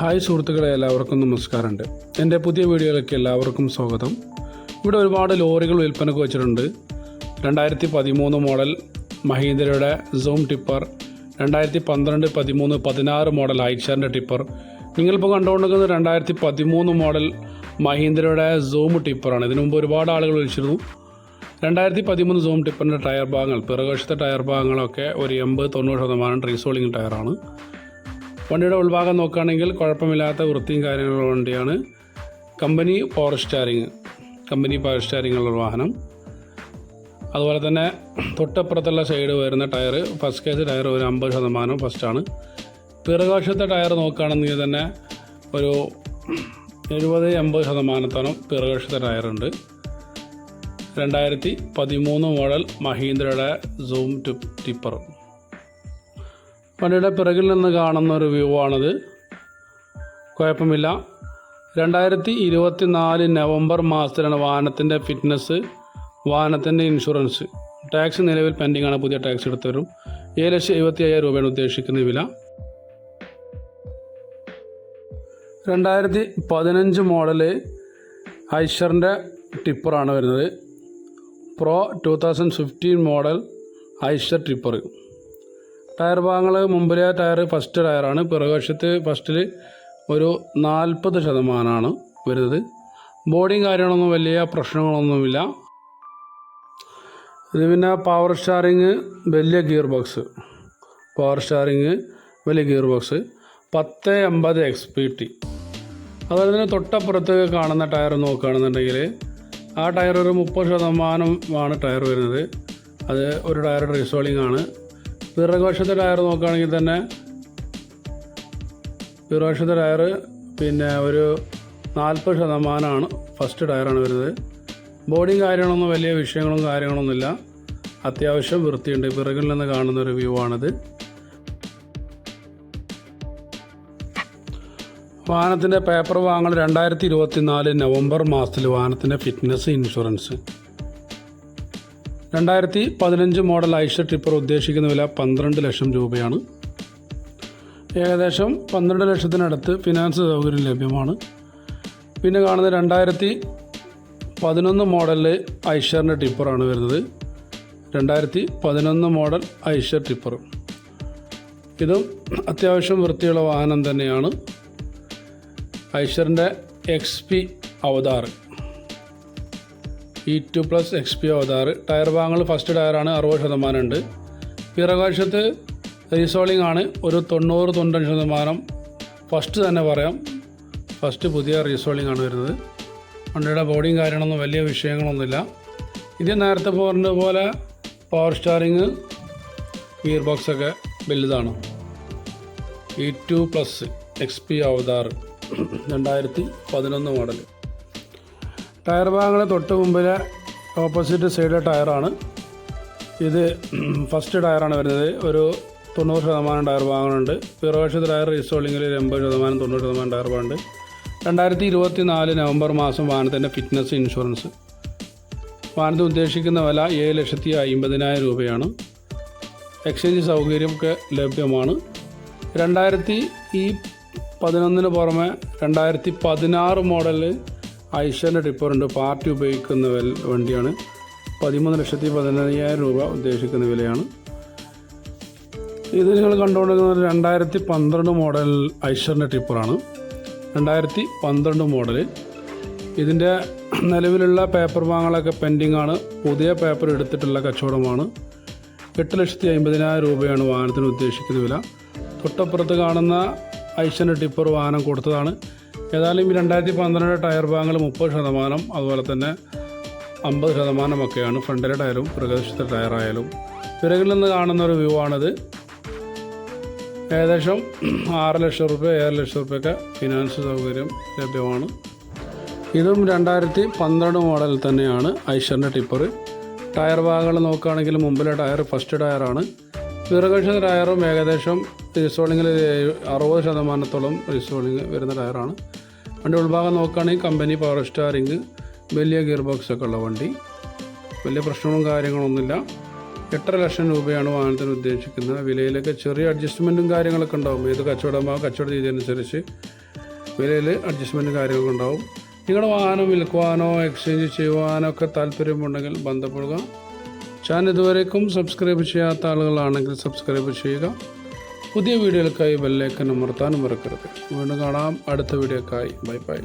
Hi സുഹൃത്തുക്കളെ എല്ലാവർക്കും നമസ്കാരമുണ്ട്. എന്റെ പുതിയ വീഡിയോയിലേക്ക് എല്ലാവർക്കും സ്വാഗതം. ഇവിടെ ഒരുപാട് ലോറികൾ വിൽപ്പനക്ക് വെച്ചിട്ടുണ്ട്. രണ്ടായിരത്തി പതിമൂന്ന് മോഡൽ മഹീന്ദ്രയുടെ സൂം ടിപ്പർ രണ്ടായിരത്തി പന്ത്രണ്ട് പതിമൂന്ന് പതിനാറ് മോഡൽ ഐഷാറിന്റെ ടിപ്പർ. നിങ്ങളിപ്പോൾ കണ്ടുകൊണ്ടിരിക്കുന്നത് രണ്ടായിരത്തി പതിമൂന്ന് മോഡൽ മഹീന്ദ്രയുടെ സൂം ടിപ്പറാണ്. ഇതിനു മുമ്പ് ഒരുപാട് ആളുകൾ വിളിച്ചിരുന്നു. രണ്ടായിരത്തി പതിമൂന്ന് സൂം ടിപ്പറിന്റെ ടയർ ഭാഗങ്ങൾ പിറകുവശത്തെ ടയർ ഭാഗങ്ങളൊക്കെ ഒരു എൺപത് തൊണ്ണൂറ് ശതമാനം റീസോളിംഗ് ടയറാണ്. വണ്ടിയുടെ ഉൾഭാഗം നോക്കുകയാണെങ്കിൽ കുഴപ്പമില്ലാത്ത വൃത്തിയും കാര്യങ്ങളുള്ള വണ്ടിയാണ്. Company power steering company power steering ഉള്ള വാഹനം. അതുപോലെ തന്നെ തൊട്ടപ്പുറത്തുള്ള സൈഡ് വരുന്ന ടയർ ഫസ്റ്റ് കേസ് ടയർ ഒരു അമ്പത് ശതമാനം ഫസ്റ്റാണ് പിറകുവശത്തെ ടയർ നോക്കുകയാണെങ്കിൽ തന്നെ ഒരു എഴുപത് എൺപത് ശതമാനത്തോളം പിറകുവശത്തെ ടയറുണ്ട് രണ്ടായിരത്തി പതിമൂന്ന് മോഡൽ മഹീന്ദ്രയുടെ സൂം ടിപ്പ് ടിപ്പർ വണ്ടിയുടെ പിറകിൽ നിന്ന് കാണുന്ന ഒരു വ്യൂ ആണിത് കുഴപ്പമില്ല. രണ്ടായിരത്തി ഇരുപത്തി നാല് നവംബർ മാസത്തിലാണ് വാഹനത്തിന്റെ ഫിറ്റ്നസ് വാഹനത്തിന്റെ ഇൻഷുറൻസ്. ടാക്സ് നിലവിൽ പെൻഡിംഗ് ആണ് പുതിയ ടാക്സ് എടുത്തു വരും ഏഴ് ലക്ഷം എഴുപത്തി അയ്യായിരം രൂപയാണ് ഉദ്ദേശിക്കുന്ന വില. രണ്ടായിരത്തി പതിനഞ്ച് മോഡൽ ഐഷറിന്റെ ടിപ്പറാണ് വരുന്നത്. Pro two thousand fifteen model Eicher tipper tyre ഭാഗങ്ങൾ മുമ്പിലെ ടയർ ഫസ്റ്റ് ടയറാണ്. പിറകുവശത്ത് ഫസ്റ്റിൽ ഒരു നാൽപ്പത് ശതമാനമാണ് വരുന്നത്. ബോഡിയും കാര്യങ്ങളൊന്നും വലിയ പ്രശ്നങ്ങളൊന്നുമില്ല. ഇത് പിന്നെ പവർ സ്റ്റാറിങ് വലിയ ഗിയർ ബോക്സ് പവർ സ്റ്റാറിങ് വലിയ ഗിയർ ബോക്സ് പത്ത് എൺപത് എക്സ് പി ടി അതുപോലെ തന്നെ തൊട്ടപ്പുറത്ത് കാണുന്ന ടയർ നോക്കുകയാണെന്നുണ്ടെങ്കിൽ ആ ടയർ ഒരു മുപ്പത് ശതമാനമാണ് ടയർ വരുന്നത്. അത് ഒരു ടയർ റീസോളിംഗ് ആണ്. പിറകുവശത്തെ ടയർ നോക്കുകയാണെങ്കിൽ തന്നെ പിറകുവശത്തെ ടയർ പിന്നെ ഒരു നാൽപ്പത് ശതമാനമാണ് ഫസ്റ്റ് ടയറാണ് വരുന്നത്. ബോഡിയും കാര്യങ്ങളൊന്നും വലിയ വിഷയങ്ങളും കാര്യങ്ങളൊന്നുമില്ല. അത്യാവശ്യം വൃത്തിയുണ്ട്. പിറകിൽ നിന്ന് കാണുന്ന ഒരു വ്യൂ ആണിത്. വാഹനത്തിന്റെ പേപ്പർ വാങ്ങൽ രണ്ടായിരത്തി ഇരുപത്തി നാല് നവംബർ മാസത്തിൽ വാഹനത്തിന്റെ ഫിറ്റ്നസ് ഇൻഷുറൻസ്. രണ്ടായിരത്തി പതിനഞ്ച് മോഡൽ ഐഷ ടിപ്പർ ഉദ്ദേശിക്കുന്ന വില പന്ത്രണ്ട് ലക്ഷം രൂപയാണ്. ഏകദേശം പന്ത്രണ്ട് ലക്ഷത്തിനടുത്ത് ഫിനാൻസ് സൗകര്യം ലഭ്യമാണ്. പിന്നെ കാണുന്ന രണ്ടായിരത്തി പതിനൊന്ന് മോഡലിൽ ഐഷറിന്റെ ടിപ്പറാണ് വരുന്നത്. രണ്ടായിരത്തി പതിനൊന്ന് മോഡൽ ഐഷർ ടിപ്പർ ഇതും അത്യാവശ്യം വൃത്തിയുള്ള വാഹനം തന്നെയാണ്. ഐഷറിന്റെ X P Avatar. E two plus X P Avatar tyre ഭാഗങ്ങൾ ഫസ്റ്റ് ടയറാണ് അറുപത് ശതമാനം ഉണ്ട് പിറകാശത്ത് റീസോളിംഗ് ആണ് ഒരു തൊണ്ണൂറ് തൊണ്ണൂറ്റഞ്ച് ശതമാനം. ഫസ്റ്റ് തന്നെ പറയാം. ഫസ്റ്റ് പുതിയ റീസോളിംഗ് ആണ് വരുന്നത്. വണ്ടിയുടെ ബോഡിയും കാര്യങ്ങളൊന്നും വലിയ വിഷയങ്ങളൊന്നുമില്ല. ഇത് നേരത്തെ പോലെ പവർ സ്റ്റാറിങ് ഗിയർ ബോക്സൊക്കെ വലുതാണ്. E two plus X P Avatar രണ്ടായിരത്തി പതിനൊന്ന് മോഡൽ ടയർ ഭാഗങ്ങളെ തൊട്ട് മുമ്പിലെ ഓപ്പോസിറ്റ് സൈഡിലെ ടയറാണ്. ഇത് ഫസ്റ്റ് ടയറാണ് വരുന്നത്. ഒരു തൊണ്ണൂറ് ശതമാനം ടയർ ഭാഗങ്ങളുണ്ട്. പിറവശ ടയർ റീസോളിങ്ങിൽ ഒരു എൺപത് ശതമാനം തൊണ്ണൂറ് ശതമാനം ടയർ ഭാഗമുണ്ട് രണ്ടായിരത്തി ഇരുപത്തി നാല് നവംബർ മാസം വാഹനത്തിന്റെ ഫിറ്റ്നസ് ഇൻഷുറൻസ്. വാഹനത്തിന് ഉദ്ദേശിക്കുന്ന വില ഏഴ് ലക്ഷത്തി അമ്പതിനായിരം രൂപയാണ്. എക്സ്ചേഞ്ച് സൗകര്യമൊക്കെ ലഭ്യമാണ്. രണ്ടായിരത്തി ഈ പതിനൊന്നിന് പുറമെ രണ്ടായിരത്തി പതിനാറ് മോഡലിൽ ഐഷറിന്റെ ടിപ്പറുണ്ട് പാർട്ടി ഉപയോഗിക്കുന്ന വണ്ടിയാണ് പതിമൂന്ന് ലക്ഷത്തി പതിനയ്യായിരം രൂപ ഉദ്ദേശിക്കുന്ന വിലയാണ്. ഇത് നിങ്ങൾ കണ്ടുകൊണ്ടിരിക്കുന്നത് രണ്ടായിരത്തി പന്ത്രണ്ട് മോഡൽ ഐഷറിന്റെ ടിപ്പറാണ്. രണ്ടായിരത്തി പന്ത്രണ്ട് മോഡൽ. ഇതിന്റെ നിലവിലുള്ള പേപ്പർ വാങ്ങലൊക്കെ പെൻഡിങ് ആണ് പുതിയ പേപ്പർ എടുത്തിട്ടുള്ള കച്ചവടമാണ്. എട്ട് ലക്ഷത്തി അമ്പതിനായിരം രൂപയാണ് വാഹനത്തിന് ഉദ്ദേശിക്കുന്ന വില. തൊട്ടപ്പുറത്ത് കാണുന്ന ഐഷന്റെ ടിപ്പർ വാഹനം കൊടുത്തതാണ്. ഏതായാലും രണ്ടായിരത്തി പന്ത്രണ്ട് ടയർ ഭാഗങ്ങൾ മുപ്പത് ശതമാനം അതുപോലെ തന്നെ അമ്പത് ശതമാനമൊക്കെയാണ് ഫ്രണ്ടിലെ ടയറും പ്രകൃതിത്തെ ടയറായാലും. പിറകിൽ നിന്ന് കാണുന്ന ഒരു വ്യൂ ആണിത്. ഏകദേശം ആറ് ലക്ഷം റുപ്യ ഏഴ് ലക്ഷം റുപ്യൊക്കെ ഫിനാൻസ് സൗകര്യം ലഭ്യമാണ്. ഇതും രണ്ടായിരത്തി പന്ത്രണ്ട് മോഡൽ തന്നെയാണ് ഐഷറിന്റെ ടിപ്പർ ടയർ ഭാഗങ്ങൾ നോക്കുകയാണെങ്കിൽ മുമ്പിലെ ടയർ ഫസ്റ്റ് ടയറാണ് പിറകക്ഷ ടയറും ഏകദേശം റിസോളിങ്ങിൽ അറുപത് ശതമാനത്തോളം റിസോളിങ് വരുന്ന ടയറാണ്. വണ്ടി ഉൾഭാഗം നോക്കുകയാണെങ്കിൽ കമ്പനി പവർ സ്റ്റാറിങ് വലിയ ഗിയർ ബോക്സ് ഒക്കെ ഉള്ള വണ്ടി. വലിയ പ്രശ്നങ്ങളും കാര്യങ്ങളൊന്നുമില്ല. എട്ടര ലക്ഷം രൂപയാണ് വാഹനത്തിന് ഉദ്ദേശിക്കുന്നത്. വിലയിലൊക്കെ ചെറിയ അഡ്ജസ്റ്റ്മെന്റും കാര്യങ്ങളൊക്കെ ഉണ്ടാവും. ഏത് കച്ചവടമാകും കച്ചവട രീതി അനുസരിച്ച് വിലയിൽ അഡ്ജസ്റ്റ്മെന്റും കാര്യങ്ങളൊക്കെ ഉണ്ടാവും. നിങ്ങളുടെ വാഹനം വിൽക്കുവാനോ എക്സ്ചേഞ്ച് ചെയ്യുവാനോ ഒക്കെ താല്പര്യമുണ്ടെങ്കിൽ ബന്ധപ്പെടുക. ചാനൽ ഇതുവരേക്കും സബ്സ്ക്രൈബ് ചെയ്യാത്ത ആളുകളാണെങ്കിൽ സബ്സ്ക്രൈബ് ചെയ്യുക. പുതിയ വീഡിയോകൾക്കായി ബെല്ലൈക്കൻ അമർത്താനും മറക്കരുത്. വീണ്ടും കാണാം. അടുത്ത വീഡിയോക്കായി ബൈ ബൈ